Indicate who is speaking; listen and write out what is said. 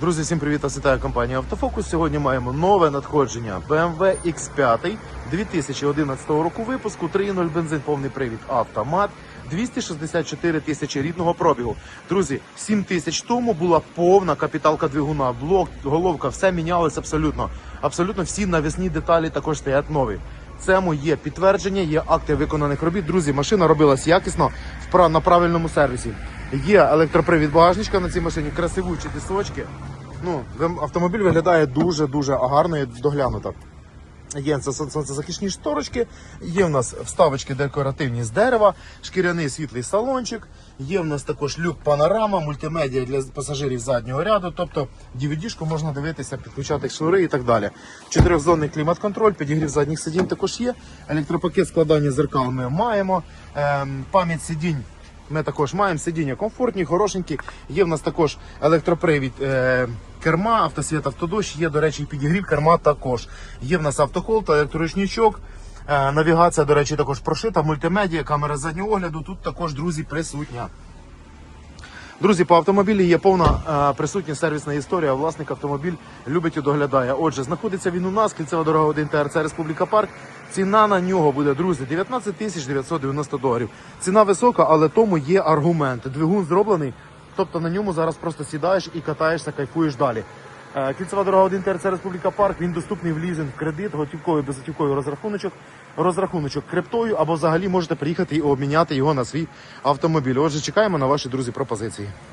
Speaker 1: Друзі, всім привіт! Вас вітає компанія Автофокус. Сьогодні маємо нове надходження BMW X5 2011 року випуску, 3.0 бензин, повний привід, автомат, 264 тисячі рідного пробігу. Друзі, 7 тисяч тому була повна капіталка двигуна, блок, головка, все мінялось абсолютно. Абсолютно всі навісні деталі також стоять нові. Цьому є підтвердження, є акти виконаних робіт. Друзі, машина робилась якісно на правильному сервісі. Є електропривід багажничка на цій машині, красивучі дисочки. Ну, автомобіль виглядає дуже-дуже гарно і доглянуто. Є це сон- сонцезахисні шторочки, є в нас вставочки декоративні з дерева, шкіряний світлий салончик, є в нас також люк панорама, мультимедіа для пасажирів заднього ряду, тобто DVD-шку можна дивитися, підключати шнури і так далі. Чотирьохзонний клімат-контроль, підігрів задніх сидінь також є. Електропакет складання зеркал ми маємо. Ем, пам'ять сидінь ми також маємо сидіння комфортні, хорошенькі. Є в нас також електропривід е, керма, автосвіт, автодощ. Є, до речі, підігрів керма також. Є в нас автохол та електроручничок. Е, навігація, до речі, також прошита, мультимедіа, камера заднього огляду. Тут також, друзі, присутня. Друзі, по автомобілі є повна е, присутня сервісна історія. Власник автомобіль любить і доглядає. Отже, знаходиться він у нас, кільцева дорога 1 ТРЦ Республіка Парк. Ціна на нього буде, друзі, 19 тисяч 990 доларів. Ціна висока, але тому є аргумент. Двигун зроблений, тобто на ньому зараз просто сідаєш і катаєшся, кайфуєш далі. Е, Кільцева дорога 1 ТРЦ Республіка Парк. Він доступний в лізинг, кредит, готівковий, безготівковий розрахуночок, розрахуночок криптою або взагалі можете приїхати і обміняти його на свій автомобіль. Отже, чекаємо на ваші друзі пропозиції.